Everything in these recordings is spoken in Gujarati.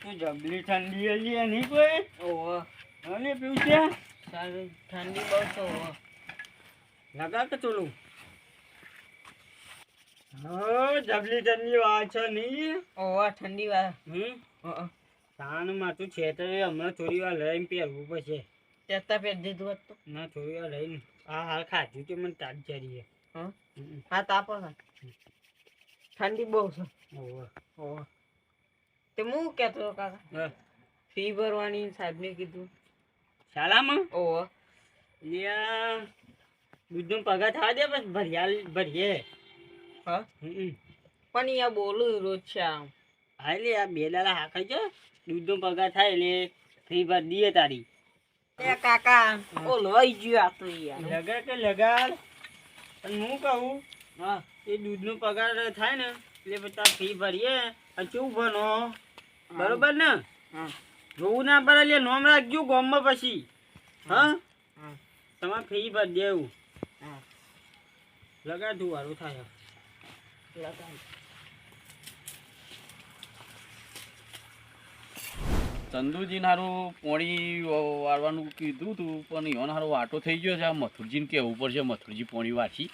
તો જબલી ઠંડી હજી એની કોઈ? ઓહો. અને પીવું છે? સારું ઠંડી બહુ તો લગા કે ચોલું? હા જબલી ઠંડી વાત છે નહીં? ઓહો ઠંડી વાર. હમ? તાન માથું છે તો હમણાં થોડી વાર લઈને પહેરવું પડશે. તેતા પહેરી દીધું હતું ના થોડી વાર લઈને. આ હાલ ખાધું છે મને તાજ ચડી હા તાપ તાપો ઠંડી બહુ છે. ઓહો. ઓહો. તે હું કહેતો કાકા. ફી ભરવાની સાહેબને કીધું. શાલામાં? ઓહો. યા દૂધનો પગાર થવા દે બસ ભરિયાલ ભરીએ. હા? પણ અહીંયા બોલું રોજ છે આમ હા લે આ બે દાડા હાકાઈ છે. દૂધનો પગાર થાય એટલે ફ્રી ભર દઈએ તારી. એ કાકા ઓ લઈ ગયું આ તો યાર. લગાડ કે લગાડ? અને હું કહું હા. એ દૂધનો પગાર થાય ને એટલે બધા ફી ભરીએ. અને કેવું ભણો બરોબર ને? જોવું ના પડે એટલે નોમ રાખજો ગામમાં પછી. હા. હા? તમારે ફી ભરી દેવું. લગાડું વારું થાય ચંદુજી હારું પોણી વાળવાનું કીધું હતું પણ યોન હારો વાટો થઈ ગયો છે. આ મથુરજીને કહેવું પડશે મથુરજી પોણી વાંચી.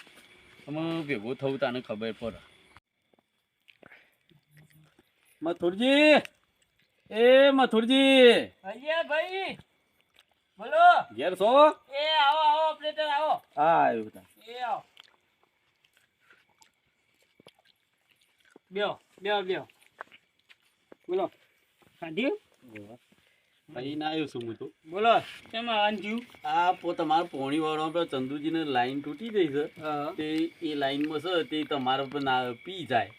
અમે ભેગો થવું તને ખબર પડે. મથુરજી! એ મથુરજી. અલ્યા ભાઈ બોલો. ઘેર છો? એ આવો આવો ઓપરેટર આવો. હા આવ્યો તા. એ આવો. બ્યો બેઓ બેઓ બોલો. ના આવ્યો છું હું તો. બોલો કેમ અંજુ આ પો તમારા પોણી વાળવા પર ચંદુજીને લાઈન તૂટી ગઈ છે. તે એ લાઈનમાં છે તે તમારા પર ના પી જાય.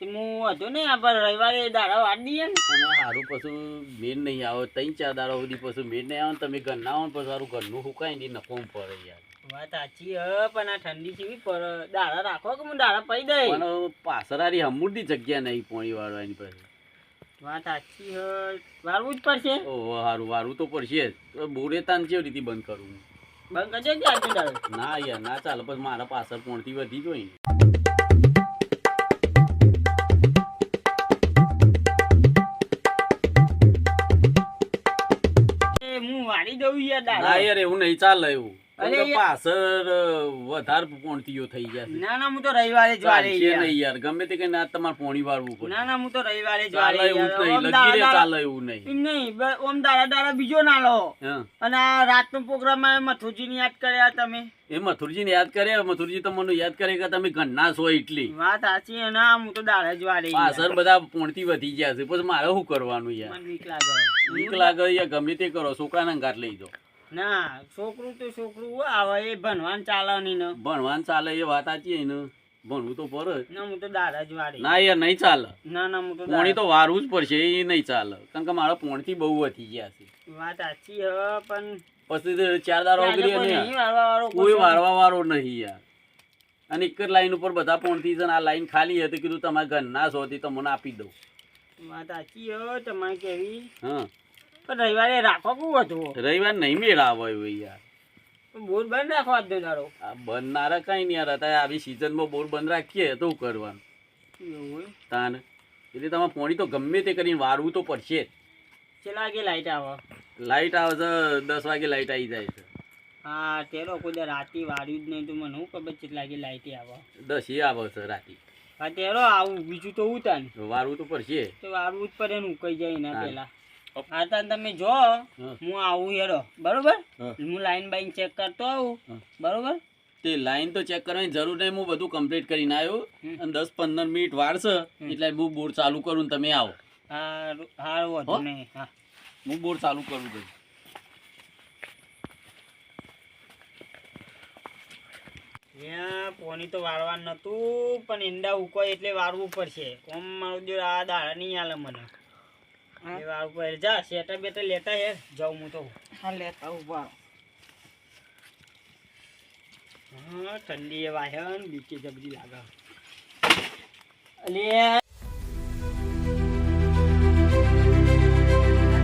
હું હતો ને આ પર રવિવારે દાડા દઈએ ને. સારું પછી મેળ નહીં આવે ત્રણ ચાર દાડા સુધી પછી મેળ નહીં આવે તમે ઘર ના આવો પછી સારું ઘરનું સુકાય ને નફોમ પડે યાર. વાત સાચી હ પણ આ ઠંડી જેવી પર દાડા રાખો કે હું દાડા પઈ દઈ? પણ પાછળારી હમુરની જગ્યા નહીં પોણી વાળવાની પછી. વાત સાચી હ વારવું જ પડશે. ઓહો સારું વારવું તો પડશે જ. બોરે તાન કેવી રીતે બંધ કરવું બંધ કરજો ના યાર ના ચાલે પછી મારા પાછળ પોણથી વધી જોઈ એ દઉં યાર ના યાર એવું નહીં ચાલે એવું અરે પાછળ વધારે પોણતીઓ થઈ જશે ના ના હું તો રવિવારે જ વાળી ચાલશે નહીં યાર. ગમે તે કઈ ના તમારે પોણી વાળવું પડે ના ના હું તો રવિવારે જ વાળી એવું નહીં. લગી રે ચાલે એવું નહીં. નહીં ઓમ દાડા દાડા બીજો ના લો અને આ રાતનો પ્રોગ્રામ મથુરજીને યાદ કર્યા તમે? એ મથુરજી ને યાદ કરે મથુરજી તમને યાદ કરે કે તમે ઘરના છો એટલી. વાત સાચી ના હું તો દાડા જ વાળી પાછળ બધા પોણતી વધી ગયા છે. પછી મારે શું કરવાનું યાર? મને બીક લાગે. બીક લાગે યાર. ગમે તે કરો. છોકરાના ગાંઠ લઈ દો ના છોકરું તો છોકરું આવે એ ભણવાનું ચાલે નહીં ને. ભણવાનું ચાલે એ વાત સાચી ને. ભણવું તો પર ના હું તો દાડા જ વાળી ના યાર નહીં ચાલે. ના ના હું તો પોણી તો વારવું જ પડશે એ નહીં ચાલે. કારણ કે મારા પોણથી બહુ વધી ગયા છે. વાત સાચી હ પણ પછી ચાર દારો કોઈ વારવા વાળો નહીં યાર. અને એક જ લાઈન ઉપર બધા પોણથી છે આ લાઈન ખાલી હતી કીધું તમારા ઘર ના છો તમને આપી દઉં વાત સાચી હ તમારે કેવી? હા. પણ રવિવારે રાખો કુ હતું? રવિવાર નહીં મેળ આવે યાર. બોર બંધ રાખવા તારો. આ બંધ ના રાખાય ને યાર અત્યારે આવી સિઝનમાં બોર બંધ રાખીએ તો શું કરવાનું? તાન એટલે તમારે પોણી તો ગમે તે કરીને વારવું તો પડશે જ. કેટલા વાગે લાઈટ આવે? લાઈટ આવે છે દસ વાગે લાઈટ આવી જાય છે. હા તેરો કોઈ રાતે વાળ્યું જ નહીં તો મને શું ખબર કેટલા વાગે લાઈટ આવે? દસ એ આવે છે રાતે. હા તેરો આવું બીજું તો ઉતાન વારવું તો પડશે તો વાળવું જ પડે ને ઉકાઈ જાય એના હા. હા તમે જો હું. આવું હેડો. બરોબર? હું. લાઈન બાઈન ચેક કરતો આવું. બરોબર? તે લાઈન તો ચેક કરવાની જરૂર નહીં હું બધું કમ્પ્લીટ કરીને આવ્યો. અને દસ પંદર મિનિટ હમ. એટલે હું બોર ચાલુ કરું ને તમે આવો. હા હા વધુ નહીં હા. હું બોર ચાલુ કરું છું. પોની તો વાળવાનું નતું પણ ઈંડા ઉકો એટલે વાળવું પડશે. ઓમ મારું દેવ આ દાડા નહીં આલે મને. એ વાળવું જા શેટર બેટર લેતા હે. જાઉં હું તો. હા લેતા ઊભા હા ઠંડી એ વાહન બીકે જબરી લાગે. અલે.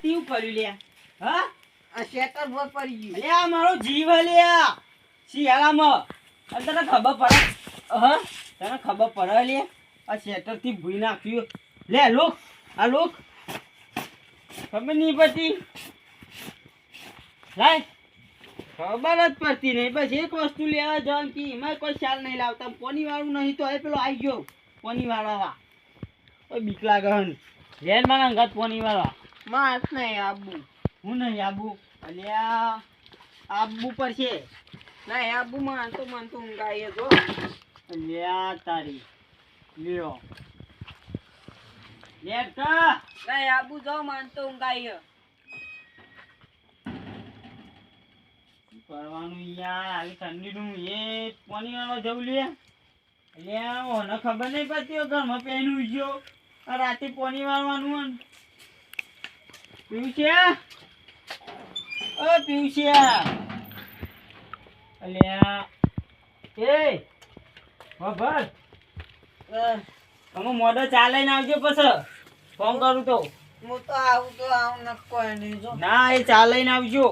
કેવું કર્યું લ્યા હા? આ શેટર પર પડી ગયું. આ મારો જીવ લ્યા શિયાળામાં. અને તને ખબર પડે? હા? તને ખબર પડે લે? આ શેટરથી ભૂઈ નાખ્યું. લે લોક. આ લોક. ખબર નહીં પડતી. લાય. ખબર જ પડતી નહીં. બસ એક વસ્તુ લેવા જવાનું કે એમાં કોઈ ચાલ નહીં લાવતા. પોની વાળું નહીં તો એ પેલો આવી ગયો. પોની વાળવા ઓય બીકલા ગહન. હન લેન મારા અંગત પોની વાળવા માસ નહીં આબુ. હું નહીં આબુ? અલ્યા આબુ પર છે. ના આબુ માન તો મન તો ઊંઘાઈએ જો અલ્યા તારી. લ્યો. લેટ કા નહીં આબુ જો મન તો ઊંઘાઈએ કરવાનું યાર? આવી ઠંડીનું એ પાણી વાળવા જવું લે. એટલે મને ખબર નહીં પડતી ઘરમાં પહેર્યું ગયો રાતે પાણી વાળવાનું પીવશ્યા ઓ પીવશ્યા અલ્યા એ ખબર? તમે મોડો ચાલે ને આવજો પછી. ફોન કરું તો. હું તો આવું તો આવું ન કોઈ નહીં જો. ના એ ચાલે ને આવજો.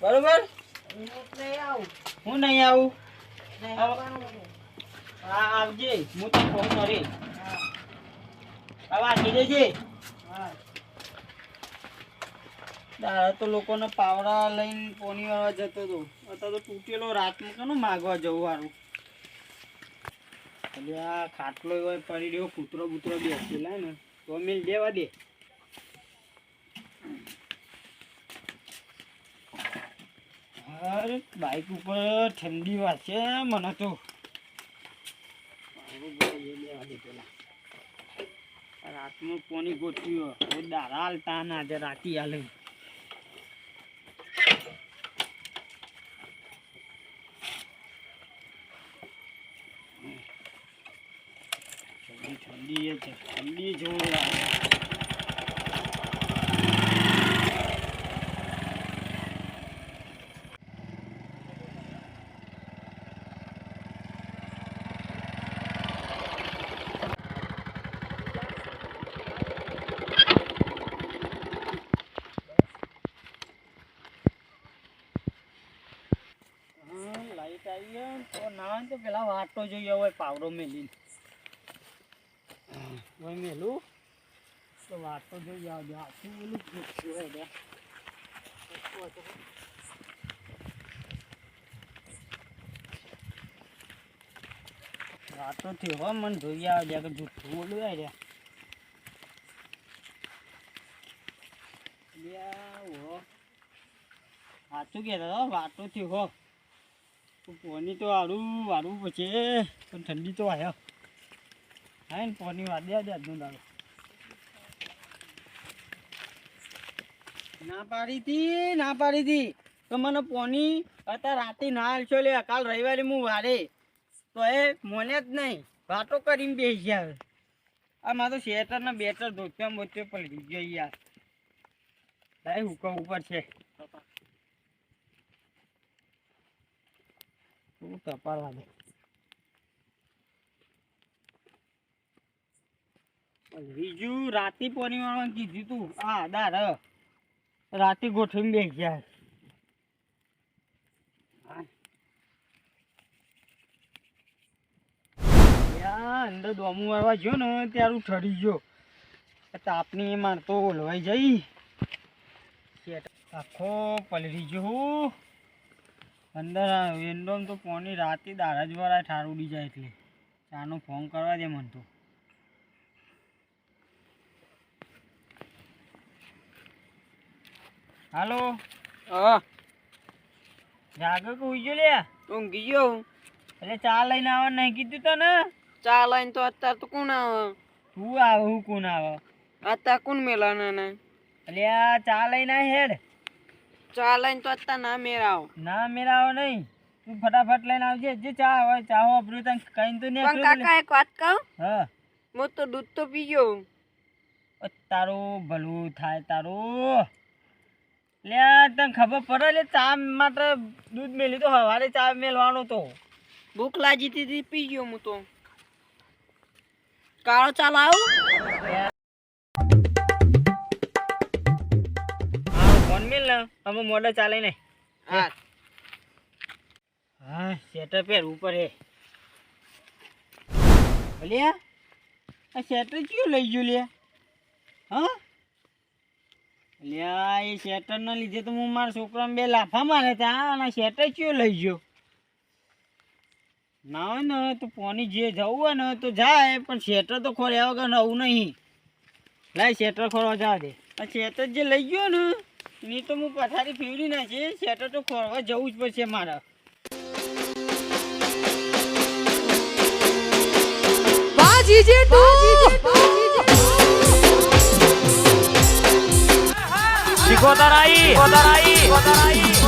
બરોબર? હું નહીં આવું. હું નહીં આવું. હા. આવજે. હું તો ફોન કરી હા, હવે આપી દેજે. દાડા તો લોકોને પાવડા લઈને પોની વાળવા જતો હતો અત્યારે તો તૂટેલો રાતમાં કેનું માગવા જવું વાળું એટલે આ ખાટલો એવો પડી રહ્યો કૂતરો બૂતરો બેસેલા ને. તો મિલ દેવા દે. અરે બાઈક ઉપર ઠંડી છે મને તો. રાતમાં પોની ગોઠવ્યો દારા હાલતા ના આજે રાતી હાલે. ઠંડી એ છે ઠંડી લાઈટ આવી તો ના, તો પેલા વાટો જોઈએ હોય પાવડો મેલીને. હોય મેલું તો વાટો જોઈ આવજો આખું પેલું ફૂટતું હોય બે. વાટો થી હો મન જોઈ આવજે કે જૂઠું બોલું હો સાચું કહેતા હતા વાટો થી હો પોની તો હારું વારું પછી પણ ઠંડી તો આવ્યો ને પોની વાદે દે દૂધ આવે. ના પાડી હતી ના પાડી હતી તો મને પોની અત્યારે રાતે ના હાલશો લે કાલ રવિવારે હું વારે. તો એ મોને જ નહીં વાતો કરીને બેસી ગયા આ મારે તો શેટર ને બેટર ધોત્યા બોત્યો પડી ગયો યાર. ભાઈ હુકમ ઉપર છે. હું તપાડવા દે? બીજું રાતે પોની વાળવા કીધું તું હા દાર રાતે ગોઠવીને બેસી ગયા અંદર દોમું વાળવા ગયો ને, ત્યારે ઠરી ગયો. આ માર મારતો ઓલવાઈ જઈ. આખો પલરી ગયો અંદર વિન્ડોમ તો પોની રાતે દાડા જ વાળા ઠાર ઉડી જાય એટલે. ચાનો ફોન કરવા દે મને તો. હાલો. હા. જાગો કે ઉઈ લે. ઊંઘી ગયો એટલે ચા લઈને આવવા નહીં કીધું તને? ચા લઈને તો અત્યારે તો કોણ આવે? તું આવે હું કોણ આવે? અત્યારે કોણ મેલાના ને? એટલે આ ચા લઈને હેડ. ચા લઈને તો અત્યારે ના મેરાવો. ના મેરાવો નહીં. તું ફટાફટ લઈને આવજે. જે ચા હોય ચા હો આપણું તને કઈ તો નહીં પણ કાકા એક વાત કહું? હા. હું તો દૂધ તો પી ગયો તારું ભલું થાય તારું. લે તને ખબર પડે લે ચા માટે દૂધ મેલ્યું તો સવારે ચા મેલવાનું તો. ભૂખ લાગી હતી પી ગયો હું તો. કાળો ચાલ આવું ફોન મેલ ને અમે મોડે ચાલે ને હા. હા સેટર પેર ઉપર હે ભલે આ સેટર કયું લઈ ગયું લે? હા? લ્યા એ શેટર ના લીધે તો હું મારા છોકરાને બે લાફા મારે હતા અને શેટર કયો લઈ ગયો. ના હોય ને તો પોની જે જવું હોય ને તો જાય પણ શેટર તો ખોલ્યા વગર આવું નહીં. લાય શેટર ખોરવા જા દે. આ શેટર જે લઈ ગયો ને એની તો હું પથારી ફેરવી નાખી શેટર તો ખોરવા જવું જ પડશે મારે. બાજી જેટુ શીખોતર આઈ આઈ શીખોતર આઈ